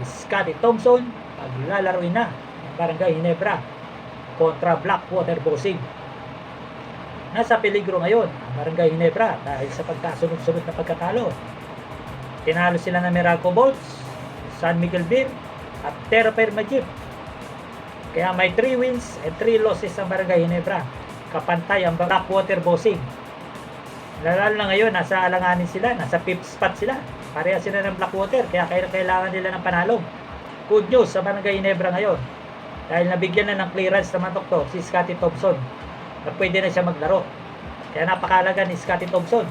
Scotty Thompson paglalaroin na ng Barangay Hinebra kontra Blackwater Bossing. Nasa peligro ngayon ang Barangay Hinebra dahil sa pagkasunod-sunod na pagkatalo. Tinalo sila ng Miracle Bolts, San Miguel Beer, at Terra Firma Jeep. Kaya may 3 wins and 3 losses ang Barangay Hinebra. Kapantay ang Blackwater Bossing. Lalo na ngayon, nasa alanganin sila, nasa 5th spot sila. Pareha sila ng Blackwater, kaya kailangan nila ng panalo. Good news sa Barangay Hinebra ngayon. Dahil nabigyan na ng clearance naman to si Scotty Thompson na pwede na siya maglaro. Kaya napakalaga ni Scotty Thompson.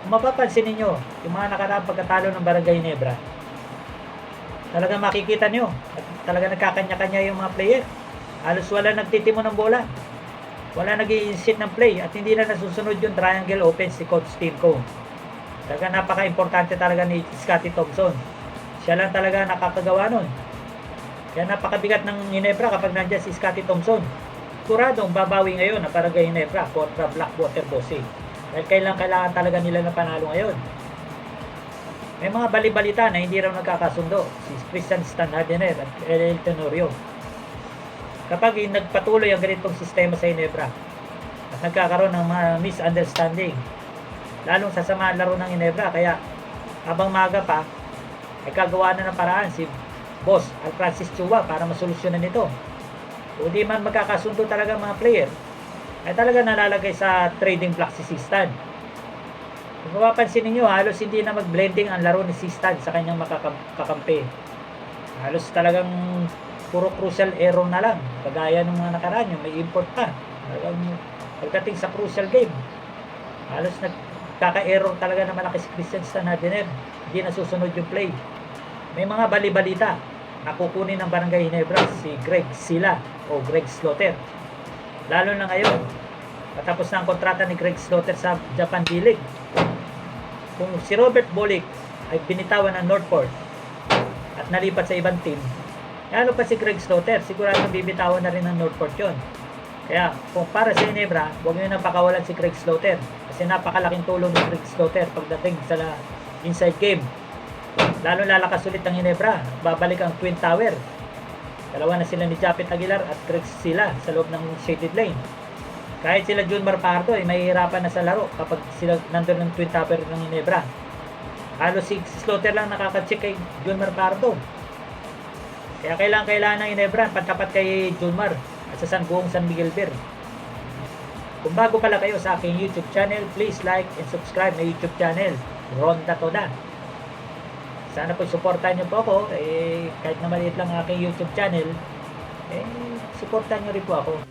Kung mapapansin ninyo, yung mga nakaraang pagkatalo ng Barangay Hinebra, talaga makikita nyo, talaga nagkakanya-kanya yung mga player. Halos wala nagtitimo ng bola. Wala nag insit ng play at hindi na nasusunod yung triangle offense si Coach Steve Coe. Talaga napaka-importante talaga ni Scotty Thompson. Siya lang talaga nakakagawa nun. Kaya napakabigat ng Ginebra kapag nandiyan si Scotty Thompson. Kuradong babawi ngayon ang Barangay Ginebra kontra Blackwater Bossing. Dahil kailangan, kailangan talaga nila na panalo ngayon. May mga balibalita na hindi raw nagkakasundo si Christian Stanhardener at El Tenorio. Kapag nagpatuloy ang ganitong sistema sa Ginebra at nagkakaroon ng mga misunderstanding, lalong sasama ang laro ng Ginebra kaya habang maga pa ay kagawa na ng paraan si Boss Al Francis Chua para masolusyonan ito. Kung di man magkakasundo talaga mga player, ay talaga nalalagay sa trading block si Sistan. Kung mapapansin ninyo, halos hindi na mag-blending ang laro ni Sistan sa kanyang makakakampi. Halos talagang puro crucial error na lang. Kagaya ng mga nakaraan, yung may import pa. Talagang pagdating sa crucial game, halos nagkaka-error talaga na malaki si Christian Stanardiner. Hindi nasusunod yung play. May mga bali-balita na kukunin ng Barangay Hinebra si Greg Sila o Greg Slaughter. Lalo na ngayon, patapos na ang kontrata ni Greg Slaughter sa Japan D-League. Kung si Robert Bolick ay binitawan ng Northport at nalipat sa ibang team, lalo pa si Greg Slaughter, sigurado bibitawan na rin ng Northport yon. Kaya kung para sa Hinebra, huwag nyo nang pakawalan si Greg Slaughter kasi napakalaking tulong ni Greg Slaughter pagdating sa inside game. Lalo lalakas ulit ang Hinebra. Babalik ang Twin Tower. Dalawa na sila ni Japet Aguilar at Greg sila sa loob ng shaded lane. Kahit sila Junmar Pardo ay mahihirapan na sa laro kapag sila nandun ng Twin Tower ng Hinebra. Halos si Slaughter lang nakaka-check kay Junmar Pardo. Kaya kailangan kailangan ng Hinebra patapat kay Junmar at sa San San Miguel Beer. Kung bago pala kayo sa aking YouTube channel, please like and subscribe na YouTube channel, Ronda Toda. Sana po supportahan niyo po ako, eh, kahit na maliit lang ang aking YouTube channel, eh, supportahan niyo rin po ako.